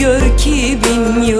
gör ki bin yıldır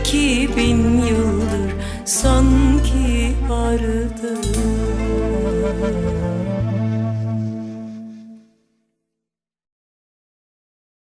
iki bin yıldır sanki vardı.